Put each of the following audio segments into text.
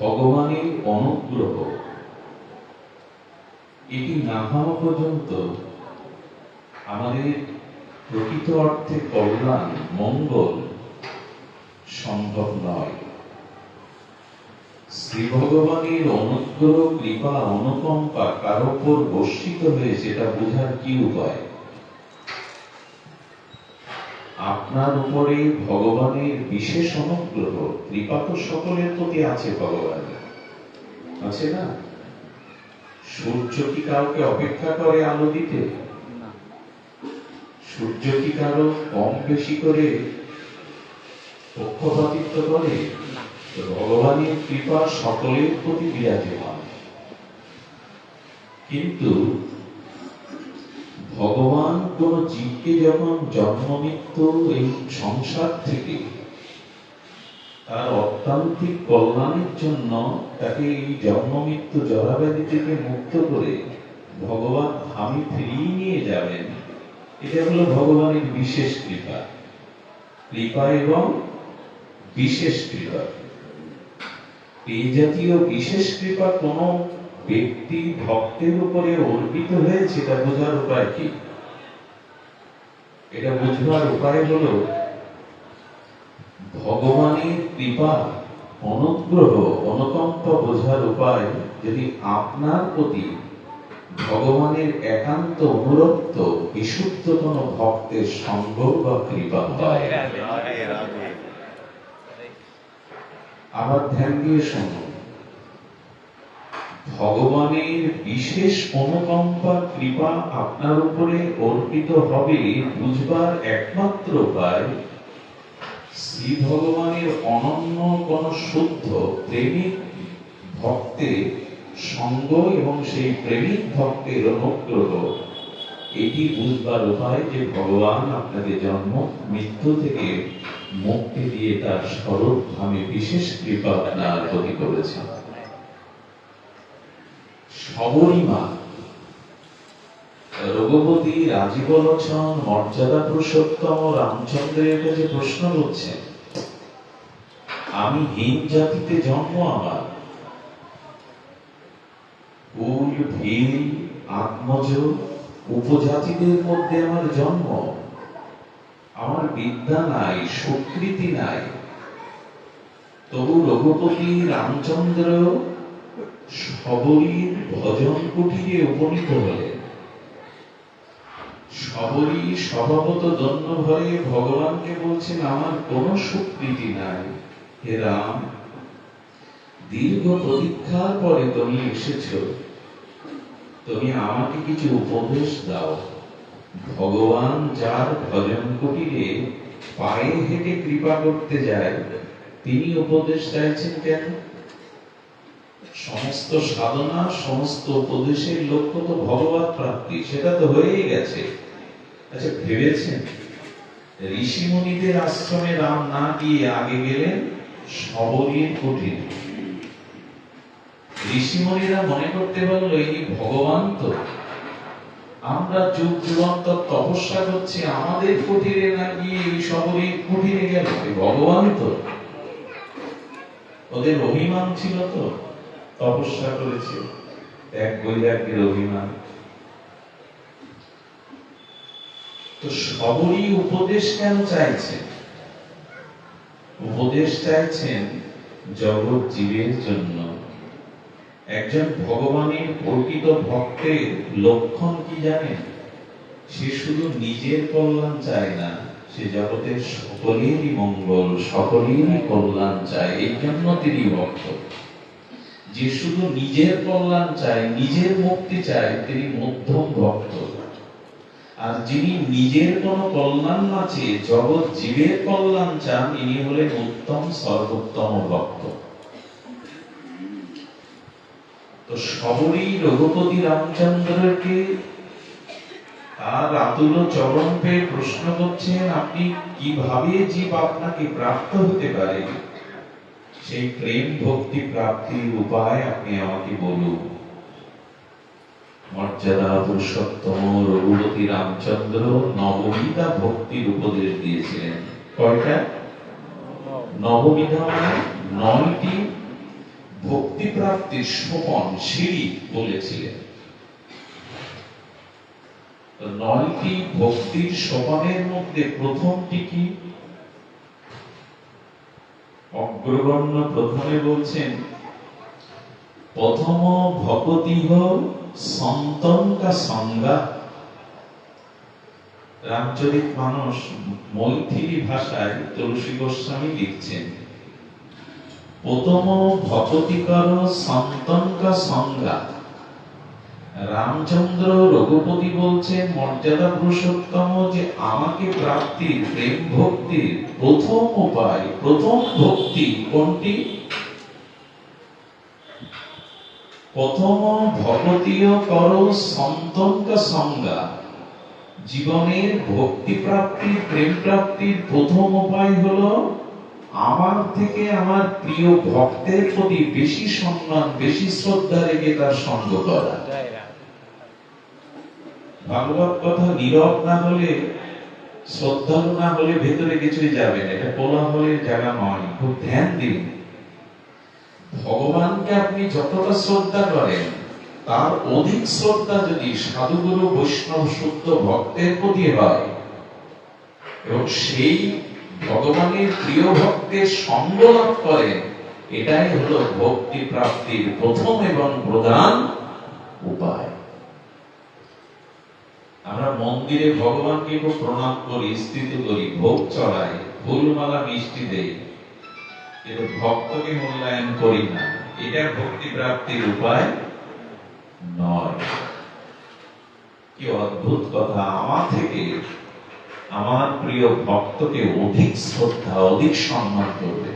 ভগবানের অনুগ্রহ। এটি না হওয়া পর্যন্ত আমাদের প্রকৃত অর্থে কল্যাণ, মঙ্গল সম্ভব নয়। শ্রী ভগবানের অনুগ্রহ, কৃপা, অনুকম্পা কার উপর বর্ষিত হয়েছে এটা বোঝার কি উপায়? আপনার উপরে ভগবানের বিশেষ অনুগ্রহ কৃপা তো সকলের প্রতি আছে ভগবান আছে না? সূর্য কি কাউকে অপেক্ষা করে আলো দিতে? সূর্য কি কারও কম বেশি করে পক্ষপাতিত্ব করে? ভগবানের কৃপা সকলের প্রতি বিরাজমান। কিন্তু ভগবান কোন জীবকে যখন জন্ম মৃত্যু এই সংসার থেকে, তার অত্যান্তিক কল্যাণের জন্য তাকে এই জন্ম মৃত্যু জরাব্যাধি থেকে মুক্ত করে ভগবান ধামে ফিরিয়ে নিয়ে যাবেন। এটা হলো ভগবানের বিশেষ কৃপা। কৃপা এবং বিশেষ কৃপা। এই জাতীয় বিশেষ কৃপা কোন ব্যক্তি ভক্তের উপরে অর্পিত হয়েছে এটা বোঝার উপায় কি? এটা বুঝবার উপায় হলো ভগবানের কৃপা অনুগ্রহ অনুকম্পা বোঝার উপায় যদি আপনার প্রতি ভগবানের একান্ত অনুরক্ত বিশুদ্ধ কোন ভক্তের সঙ্গ বা কৃপা হয়। আবার ধ্যান দিয়ে শুনুন ভগবানের বিশেষ অনুকম্পা কৃপা আপনার উপরে অর্পিত হবে বুঝবার একমাত্র উপায়, শ্রী ভগবানের অনন্য কোন শুদ্ধ প্রেমিক ভক্তের সঙ্গ এবং সেই প্রেমিক ভক্তের অনুগ্রহ। এটি বুঝবার উপায় যে ভগবান আপনাকে জন্ম, মৃত্যু থেকে মুক্তি দিয়ে তার স্বরূপ ধামে বিশেষ কৃপা আপনার প্রতি করেছেন। সবরীমা রঘুপতি রাজীব লোচন মর্যাদা পুরুষোত্তম, রামচন্দ্রের কাছে প্রশ্ন আমি হীন জাতিতে জন্ম আমার। কুল আত্মজ, উপজাতিদের মধ্যে আমার জন্ম। আমার বিদ্যা নাই, সুকৃতি নাই। তবু রঘুপতি রামচন্দ্র সবরীর ভজন কুটিরে উপনীত হলেন সবরী স্বভাবত দন্য ভয়ে ভগবানকে বলছেন, আমার কোনো সুকৃতি নাই। হে রাম, দীর্ঘ প্রতীক্ষার পরে তুমি এসেছ। তুমি আমাকে কিছু উপদেশ দাও। ভগবান যার ভজন কুটিরে পায়ে হেঁটে কৃপা করতে যায়, তিনি উপদেশ চাইছেন কেন? সমস্ত সাধনা, সমস্ত উপদেশের লক্ষ্য তো ভগবত প্রাপ্তি, সেটা তো হয়েই গেছে। আচ্ছা ভেবেছেন? ঋষি মুনিদের আশ্রমে রাম না গিয়ে আগে গেলেন সবরীর কুটিরে ঋষিমণিরা মনে করতে পারল ইনি ভগবান তো, আমরা যুগ যুগান্তর তপস্যা করছি, আমাদের কুটিরে না গিয়ে এই শহরের কুটিরে গেল? ভগবান তো। ওদের অভিমান ছিল তো? তপস্যা করেছে। এক বৈরাগ্যের অভিমান। তো সবরই উপদেশ কেন চাইছেন? উপদেশ চাইছেন জগৎ জীবের জন্য। একজন ভগবানের প্রকৃত ভক্তের লক্ষণ কি জানেন? সে শুধু নিজের কল্যাণ চায় না, সে জগতের সকলেরই মঙ্গল, সকলেরই কল্যাণ চায়। এই জন্য তিনি ভক্ত। যে শুধু নিজের কল্যাণ চায়, নিজের মুক্তি চায়, তিনি মধ্যম ভক্ত। আর যিনি নিজের কোনো কল্যাণ না চেয়ে জগৎ জীবের কল্যাণ চান, ইনি হলেন উত্তম, সর্বোত্তম ভক্ত। তো সবরই রঘুপতি রামচন্দ্রকে তার আতুল চরণ পেয়ে প্রশ্ন করছেন, আপনি কীভাবে জীব আপনাকে প্রাপ্ত হতে পারে? সেই প্রেম ভক্তি প্রাপ্তির উপায় আপনি আমাকে বলুন। মর্যাদা পুরুষোত্তম রঘুপতি রামচন্দ্র নবমিতা ভক্তির উপদেশ দিয়েছিলেন। কয়টা? নবমিধা মানে নয়টি ভক্তি প্রাপ্তির সোপন সিঁড়ি বলেছিলেন। নয়টি ভক্তির সোপানের মধ্যে প্রথমটি কি? অগ্রগণ্য প্রথমে বলছেন, প্রথম ভগতিহ সন্তঙ্কা সংজ্ঞা রামচরিত মানুষ মৈথিলি ভাষায় তুলসী গোস্বামী লিখছেন, প্রথম ভকতিকর সন্তনকা সংজ্ঞা রামচন্দ্র রঘুপতি বলছেন, মর্যাদা পুরুষোত্তম, যে আমাকে প্রাপ্তির প্রেম ভক্তির প্রথম উপায়, প্রথম ভক্তি কোনটি? প্রথম ভগতীয় কর সন্তঙ্ক সংজ্ঞা জীবনের ভক্তি প্রাপ্তির প্রেম প্রাপ্তির প্রথম উপায় হলো আমার থেকে আমার প্রিয় ভক্তের প্রতি বেশি সম্মান, বেশি শ্রদ্ধা রেখে তার সঙ্গ করা। ভাগবত কথা নীরব না হলে, শ্রদ্ধালু না হলে ভেতরে কিছুই যাবে না। এটা কোলাহলের জায়গা নয়, খুব ধ্যান দিন। ভগবানকে আপনি যতটা শ্রদ্ধা করেন, তার অধিক শ্রদ্ধা যদি সাধুগুরু, বৈষ্ণব, শুদ্ধ ভক্তের প্রতি হয়, এবং সেই ভগবানের প্রিয় ভক্তের সঙ্গ লাভ করেন, এটাই হলো ভক্তি প্রাপ্তির প্রথম এবং প্রধান উপায়। আমরা মন্দিরে ভগবানকে খুব প্রণাম করি স্থিত করি, ভোগ চড়াই, ফুলমালা মিষ্টি দেই। কিন্তু ভক্তকে মূল্যায়ন করি না। এটা ভক্তি প্রাপ্তির উপায় নয়। কি অদ্ভুত কথা। আমার থেকে আমার প্রিয় ভক্তকে অধিক শ্রদ্ধা, অধিক সম্মান করবে।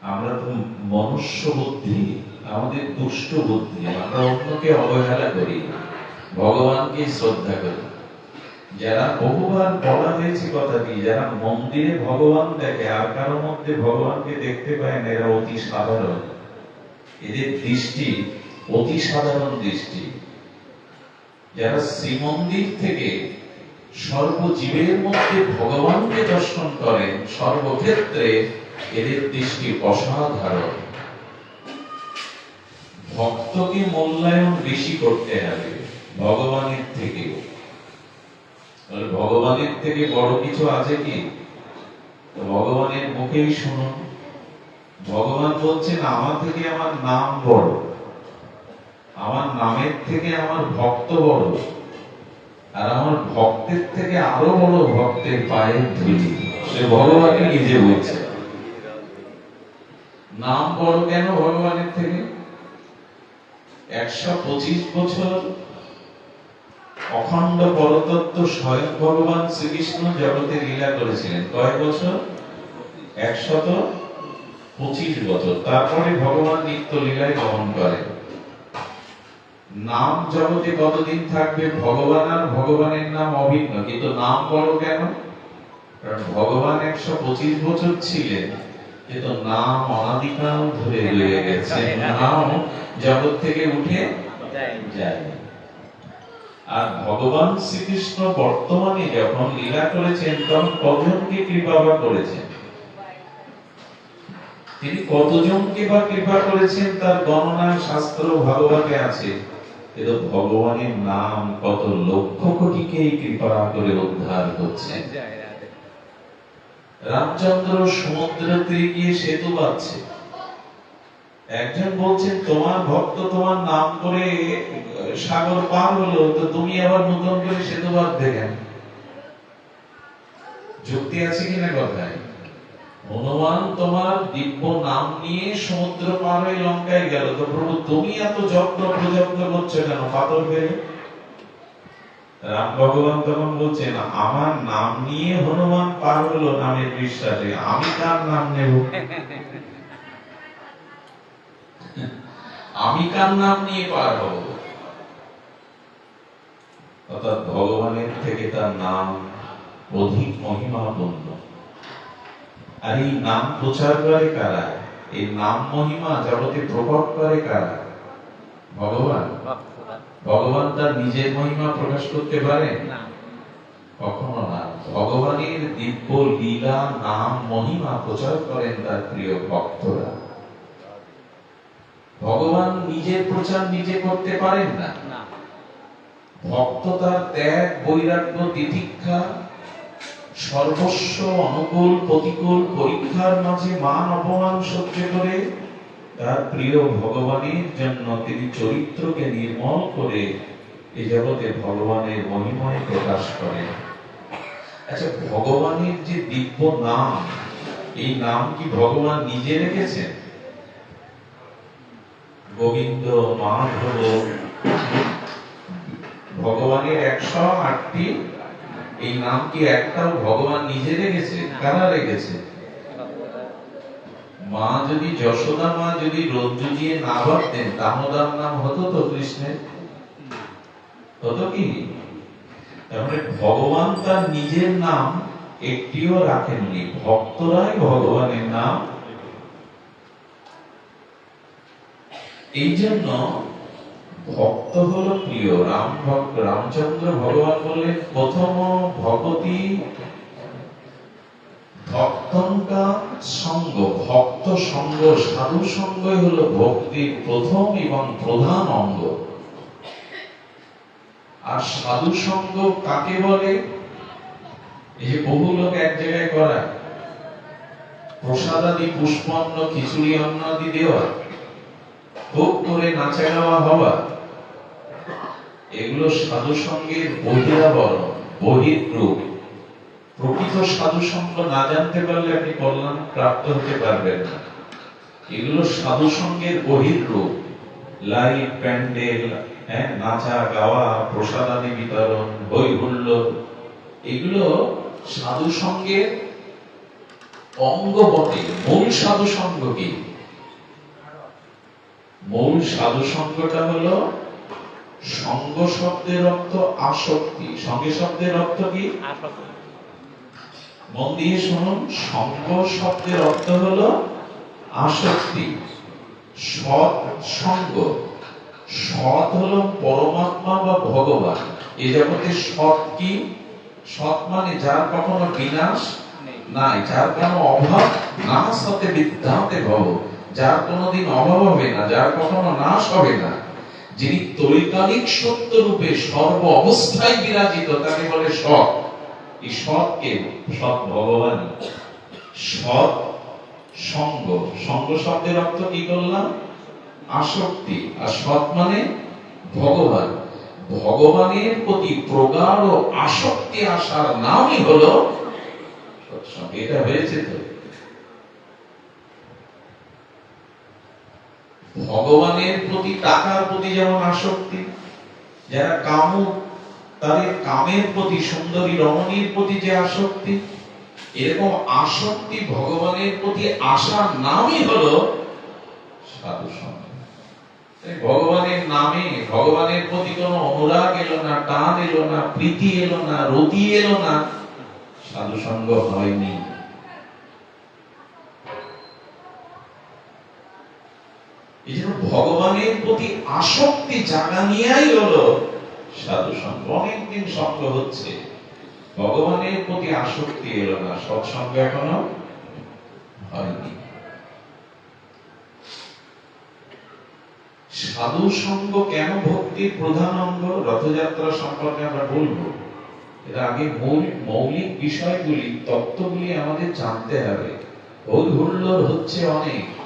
আমরা তো মনুষ্য বুদ্ধি, আমাদের দুষ্ট বুদ্ধি, আমরা অন্যকে অবহেলা করি। ভগবানকে শ্রদ্ধা করি। যারা বহুবার বলা হয়েছে কথাটি যারা মন্দিরে ভগবান দেখে, আর কারোর মধ্যে ভগবানকে দেখতে পায় না, এরা অতি সাধারণ। এদের দৃষ্টি, অতি সাধারণ দৃষ্টি। যারা শ্রীমন্দির থেকে সর্বজীবের মধ্যে ভগবানকে দর্শন করেন, সর্বক্ষেত্রে এদের দৃষ্টি অসাধারণ। ভক্তকে মূল্যায়ন বেশি করতে হবে। ভগবানের থেকে। ভগবানের থেকে বড় কিছু আছে কি? ভগবানের মুখেই শুনুন। ভগবান বলছেন, আমার থেকে আমার নাম বড়। আমার নামের থেকে আমার ভক্ত বড়। আর আমার ভক্তের থেকে আরও বড় ভক্তের পায়ের ধুলি সে ভগবানকে নিজে বলছে। নাম বড় কেন ভগবানের থেকে? একশো পঁচিশ বছর অখণ্ড পরতত্ত্ব স্বয়ং ভগবান শ্রীকৃষ্ণ জগতে লীলা করেছিলেন। কয় বছর? একশত পঁচিশ বছর। তারপরে ভগবান নিত্য লীলায় গমন করেন। নাম জগতে কতদিন থাকবে? ভগবান আর ভগবানের নাম অভিন্ন। কিন্তু নাম বড় কেন? কারণ ভগবান একশো পঁচিশ বছর ছিলেন কিন্তু নাম অনাদিকাল ধরে রয়ে গেছে। নাম জগৎ থেকে উঠে যায়। আর ভগবান শ্রীকৃষ্ণ বর্তমানে যখন লীলা করেছেন তখন কজনকে কৃপা বা করেছেন? তিনি কতজনকে বা কৃপা করেছেন তার গণনা শাস্ত্র ভাগবতে আছে। কিন্তু ভগবানের নাম কত লক্ষ কোটিকেই কৃপা করে উদ্ধার করছেন রামচন্দ্র সমুদ্র তীরে গিয়ে সেতু বাঁধছে। একজন বলছে, তোমার ভক্ত তোমার নাম করে সাগর পার হলো, তো তুমি আবার নতুন করে সেতু বাঁধতে কেন যুক্তি আছে কিনা কথায়? হনুমান তোমার দিব্য নাম নিয়ে সমুদ্র পার হয়ে লঙ্কায় গেল, তো প্রভু তুমি এত যত্ন প্রযত্ন করছ কেন? পাথর ফেলে। রাম ভগবান তখন বলছেন, আমার নাম নিয়ে হনুমান পার হলো নামের বিশ্বাসে, আমি তার নাম নেব? আমি কার নাম নিয়ে পার হব অর্থাৎ ভগবানের থেকে তার নাম অধিক মহিমাপূর্ণ আর এই নাম প্রচার করে কারা? এই নাম মহিমা জগতে প্রকট করে কারা? ভগবান। ভগবান তার নিজের মহিমা প্রকাশ করতে পারে? কখনো না। ভগবানের দিব্য লীলা নাম মহিমা প্রচার করেন তার প্রিয় ভক্তরা। ভগবান নিজের প্রচার নিজে করতে পারেন না। ভক্ত তার ত্যাগ বৈরাগ্য তিতিক্ষা সর্বস্ব অনুকূল প্রতিকূল পরীক্ষার মাঝে মান অপমান সহ্য করে তার প্রিয় ভগবানের জন্য তিনি চরিত্রকে নির্মল করে এ জগতে ভগবানের মহিমায় প্রকাশ করে আচ্ছা ভগবানের যে দিব্য নাম এই নাম কি ভগবান নিজে রেখেছেন? গোবিন্দ মাধব ভগবানের একশো আটটি, এই নাম কি একটাও ভগবান নিজে রেখেছে? কারা রেখেছে? মা যদি যশোদা, মা যদি রজ্জু দিয়ে না ভাবতেন, দামোদর নাম হতো তো কৃষ্ণের? হতো কি? তারপরে ভগবান তার নিজের নাম একটিও রাখেননি। ভক্তরাই ভগবানের নাম এই জন্য ভক্ত হলো প্রিয়, রাম ভক্ত, রামচন্দ্র ভগবান বললেন প্রথম ভগতি ভক্তঙ্কা সঙ্গ, ভক্ত সঙ্গ, সাধু সঙ্গই হলো ভক্তির প্রথম এবং প্রধান অঙ্গ। আর সাধু সঙ্গ কাকে বলে? যে বহু লোক এক জায়গায় করা প্রসাদাদি, পুষ্পান্ন, খিচুড়ি, অন্ন আদি দেওয়া খুব করে নাচা গাওয়া হওয়া এগুলো সাধু সঙ্গের বহিরাবরণ বহির্রূপ প্রকৃত সাধু সঙ্গ না জানতে পারলে আপনি কল্যাণ প্রাপ্ত হতে পারবেন না। এগুলো সাধু সঙ্গের বহির্রূপ লাইট প্যান্ডেল হ্যাঁ নাচা, গাওয়া প্রসাদ আদি বিতরণ হুল্লোড় এগুলো সাধু সঙ্গের অঙ্গ বটে, মূল সাধু সঙ্গ কি? মূল সাধু সঙ্গটা হলো সঙ্গ শব্দের অর্থ আসক্তি। সঙ্গে শব্দের অর্থ কি? মন দিয়ে শুনুন সঙ্গ শব্দের অর্থ হলো আসক্তি। সৎ সঙ্গ। সৎ হলো পরমাত্মা বা ভগবান। এ জগতে সৎ কি? সৎ মানে যার কখনো বিনাশ নাই যার কোনো অভাব না সতে বিদ্যাতে ভব। যার কোনোদিন অভাব হবে না, যার কখনো নাশ হবে না, যিনি তৈকালিক সত্য রূপে সর্ব অবস্থায় বিরাজিত, তাকে বলে সৎ। এই সৎ কে? সৎ ভগবান। সৎ সঙ্গ। সঙ্গ শব্দের অর্থ কি করলাম আসক্তি। আর সৎ মানে ভগবান। ভগবানের প্রতি প্রগাঢ় আসক্তি আসার নামই হলো এটা হয়েছে তো। ভগবানের প্রতি, টাকার প্রতি যেমন আসক্তি, যারা কামুক, তাদের কামের প্রতি, সুন্দরী রমণীর প্রতি যে আসক্তি, এরকম আসক্তি ভগবানের প্রতি আসার নামই হলো সাধু ভগবানের নামে, ভগবানের প্রতি কোনো অনুরাগ এলো না, টান এলো না, প্রীতি এলো না, রতি এলো না, সাধু সঙ্গ হয়নি এই জন্য ভগবানের প্রতি আসক্তি জাগা নিয়েই হলো সাধু সঙ্গ। অনেকদিন সঙ্গ হচ্ছে। ভগবানের প্রতি আসক্তি এলো না। সৎসঙ্গ এখনও হয়নি। সাধু সঙ্গ কেন ভক্তির প্রধান অঙ্গ? রথযাত্রা সম্পর্কে আমরা বলব। এর আগে মূল, মৌলিক বিষয়গুলি, তত্ত্বগুলি আমাদের জানতে হবে। হই হুল্লোড় হচ্ছে অনেক।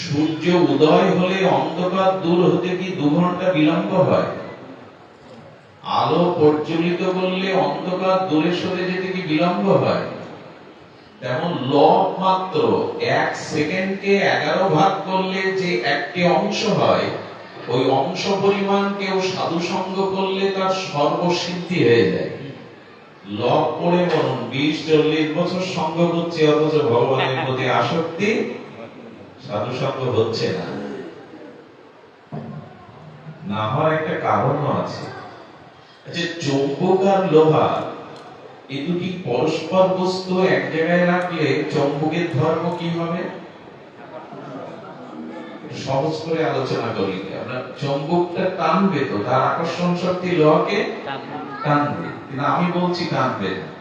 সূর্য উদয় হলে অন্ধকার দূর হতে কি দু ঘণ্টা বিলম্ব হয়? আলো প্রজ্বলিত করলে অন্ধকার দূরে সরে যেতে কি বিলম্ব হয়? তেমন লব মাত্র এক সেকেন্ডকে এগারো ভাগ করলে যে একটি অংশ হয়, ওই অংশ পরিমাণ কেউ সাধু সঙ্গ করলে তার সর্বসিদ্ধি হয়ে যায়। লব পড়ে বলুন বিশ চল্লিশ বছর সঙ্গ করছে অথচ ভগবানের প্রতি আসক্তি সাধু সঙ্গ হচ্ছে না। না হওয়ার একটা কারণও আছে। আচ্ছা চৌম্বক আর লোহা এই দুটি পরস্পর বস্তু এক জায়গায় রাখলে চৌম্বকের ধর্ম কি হবে? সহজ করে আলোচনা করি আমরা চৌম্বকটা টানবে তো তার আকর্ষণ শক্তি লোহাকে টানবে। কিন্তু আমি বলছি টানবে না।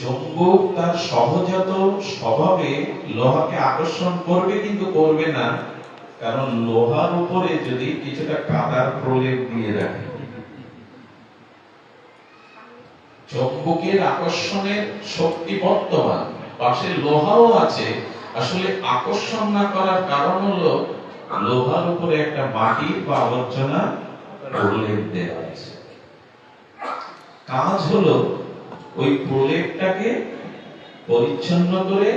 চৌম্বক তার সহজাত স্বভাবে লোহাকে আকর্ষণ করবে কিন্তু করবে না, কারণ লোহার উপরে যদি কিছুটা কাদার প্রলেপ দিয়ে রাখে। চৌম্বকের আকর্ষণের শক্তি বর্তমান, পাশে লোহাও আছে। আসলে আকর্ষণ না করার কারণ হলো লোহার উপরে একটা মাটির বা আবর্জনা প্রলেপ দেওয়া আছে। কাজ হলো ওই প্রলেপটাকে পরিচ্ছন্ন করে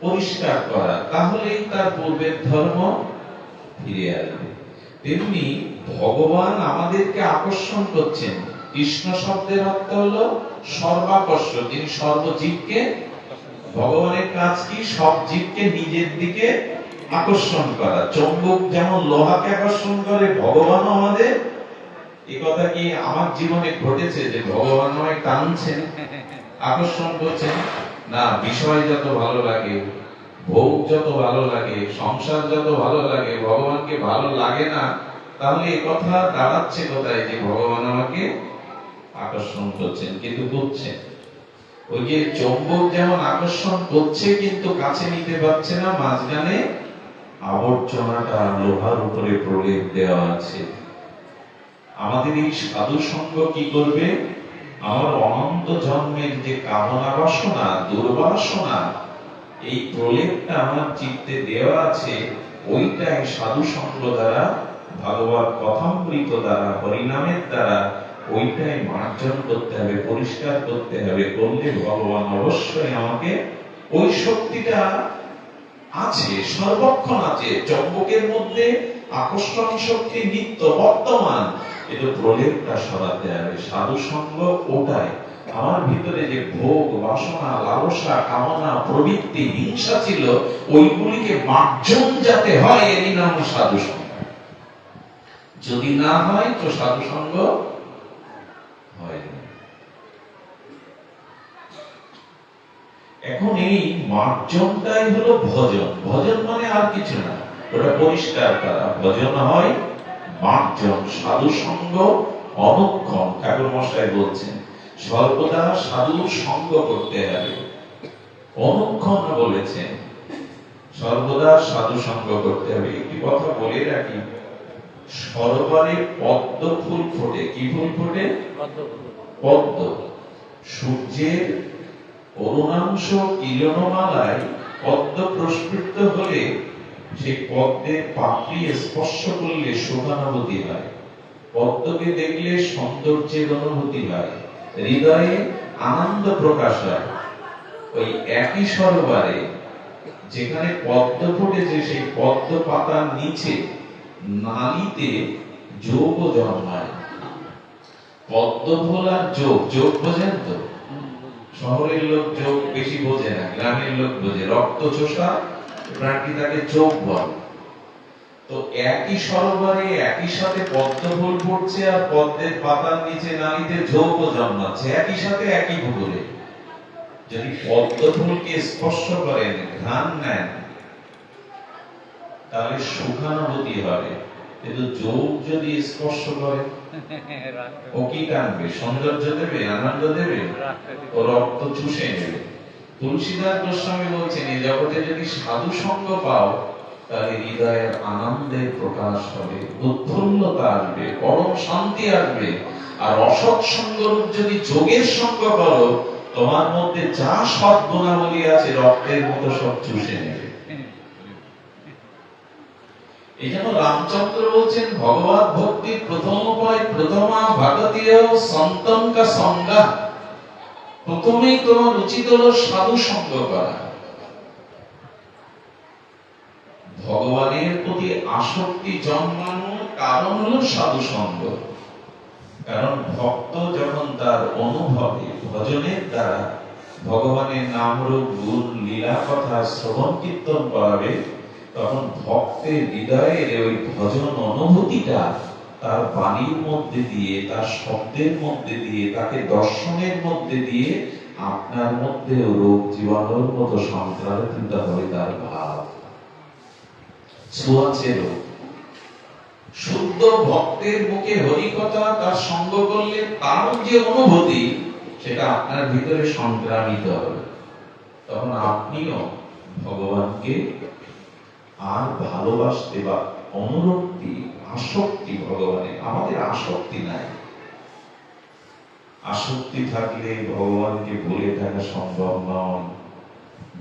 পরিষ্কার করা, তাহলেই তার পূর্বের ধর্ম ফিরে আসবে। তেমনি ভগবান আমাদেরকে আকর্ষণ করছেন। কৃষ্ণ শব্দের অর্থ হলো সর্বাকর্ষ তিনি সর্বজীবকে, ভগবানের কাজ কি? সব জীবকে নিজের দিকে আকর্ষণ করা। চৌম্বক যেমন লোহাকে আকর্ষণ করে, ভগবানও আমাদের এ কথা কি আমার জীবনে ঘটেছে যে ভগবান আমায় টানছেন, আকর্ষণ করছেন? না, বিষয় যত ভালো লাগে, ভোগ যত ভালো লাগে, সংসার যত ভালো লাগে, ভগবানকে ভালো লাগে না, তাহলে এ কথা দাঁড়াচ্ছে কোথায় যে ভগবান আমাকে আকর্ষণ করছেন, কিন্তু করছেন? ওই যে চৌম্বক যেমন আকর্ষণ করছে, কিন্তু কাছে নিতে পারছে না, মাঝখানে আবর্জনাটা লোহার উপরে প্রলেপ দেওয়া আছে। আমাদের এই সাধু সঙ্গ কি করবে? আমার অনন্ত জন্মের যে কামনা বাসনা, দুর্বাসনা, এই প্রলেপটা আমার চিত্তে দেওয়া আছে, ওইটাই সাধু সঙ্গ দ্বারা, ভাগবত কথামৃত দ্বারা, হরিনামের দ্বারা, ওইটাই মার্জন করতে হবে, পরিষ্কার করতে হবে, করলে ভগবান অবশ্যই আমাকে ওই শক্তিটা আছে, সর্বক্ষণ আছে, চম্বকের মধ্যে আকর্ষণ শক্তি নিত্য বর্তমান। কিন্তু প্রলেপটা সরাতে হবে সাধু সঙ্গ ওটাই। আমার ভিতরে যে ভোগ, বাসনা, লালসা, কামনা, প্রবৃত্তি, হিংসা ছিল, ওইগুলিকে মার্জন যাতে হয়, এরই নাম সাধু যদি না হয়, তো সাধু সঙ্গ এখন এই মার্জনটাই হলো ভজন। ভজন মানে আর কিছু না। ওটা পরিষ্কার করা। ভজন হয় মার্জন সাধু সঙ্গ অনুক্ষণ, ঠাকুর মশাই বলছেন, সর্বদা সাধু সঙ্গ করতে হবে। অনুক্ষণ বলেছেন, সর্বদা সাধু সঙ্গ করতে হবে। একটি কথা বলে রাখি, সরোবরে পদ্ম ফুল ফোটে। কি ফুল ফোটে? পদ্ম। সূর্যের অরুণাংশ কিরণমালায় পদ্ম প্রস্ফুটিত হলে সেই পদ্মে পাপড়ি স্পর্শ করলে শোভানুভূতি হয়। পদ্মকে দেখলে সৌন্দর্যের অনুভূতি হয় হৃদয়ে আনন্দ প্রকাশ হয়। ওই একই সরোবরে যেখানে পদ্ম ফুটেছে সেই পদ্ম পাতার নিচে নালিতে যোগ জন্মায়। পদ্ম ফুল আর যোগ যোগ বোঝেন তো? শহরের লোক যোগ বেশি বোঝে না গ্রামের লোক বোঝে। রক্ত চোষা প্রাণী তাকে চোখ বলে? তো একই সরোবরে একই সাথে পদ্ম ফুল পড়ছে আর পদ্মের পাতার নিচে নালিতে ঝোঁকও জন্মাচ্ছে। একই সাথে একই পুকুরে যদি পদ্ম ফুলকে স্পর্শ করেন ঘ্রাণ নেন তাহলে সুখানুভূতি হবে। কিন্তু যোগ যদি স্পর্শ করে, ও কি টানবে সৌন্দর্য দেবে? আনন্দ দেবে? ও রক্ত চুষে নেবে? তুলসীদাস গোস্বামী বলছেন এই জগতে যদি সাধু সঙ্গ পাও, তাহলে হৃদয়ের আনন্দের প্রকাশ হবে, উৎফুল্লতা আসবে, পরম শান্তি আসবে। আর অসৎ সঙ্গরূপ যদি যোগের সঙ্গ করো তোমার মধ্যে যা সৎ গুণাবলী আছে, রক্তের মতো সব চুষে নেবে। এই জন্য রামচন্দ্র বলছেন ভগবত ভক্তির প্রথম উপায় প্রথমা ভাগতীয় সন্তনকা সংজ্ঞা প্রথমেই তোমার উচিত হলো সাধু সঙ্গ করা। ভগবানের প্রতি আসক্তি জন্মানোর কারণ হলো সাধু সঙ্গ কারণ ভক্ত যখন তার অনুভবে ভজনের দ্বারা ভগবানের নাম রূপ গুণ, লীলা কথা, শ্রবণ, কীর্তন করাবে, তখন ভক্তের হৃদয়ের ওই ভজন অনুভূতিটা তার বাণীর মধ্যে দিয়ে, তার শব্দের মধ্যে দিয়ে, তাকে দর্শনের মধ্যে দিয়ে আপনার মধ্যে রোগ জীবাণুর মতো সংক্রামিত হবে তার ভাব। ছোঁয়াচে রোগ শুদ্ধ ভক্তের মুখে হরিকথা তার সঙ্গ করলে তার যে অনুভূতি, সেটা আপনার ভিতরে সংক্রামিত হবে। তখন আপনিও ভগবানকে আর ভালোবাসতে বা অনুরক্তি আসক্তি ভগবানের আমাদের আসক্তি নাই। আসক্তি থাকলে ভগবানকে ভুলে থাকা সম্ভব নয়।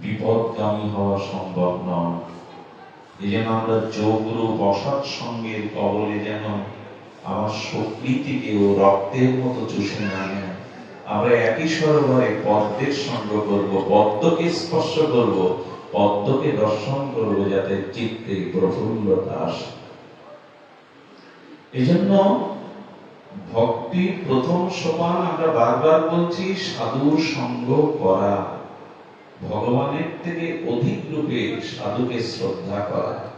বিপদগামী হওয়া সম্ভব নয়। এই জন্য আমরা যোগরূপ অসৎ সঙ্গের কবলে যেন আমার শক্তিটিকে ও রক্তের মতো চুষে না নেয়। আমরা একই সরোবরে পদ্মের সঙ্গ করব, পদ্মকে স্পর্শ করব, পদ্মকে দর্শন করব যাতে চিত্তে প্রফুল্লতা আসে। এই জন্য ভক্তির প্রথম সোপান আমরা বারবার বলছি, সাধু সঙ্গ করা। ভগবানের থেকে অধিক রূপে সাধুকে শ্রদ্ধা করা।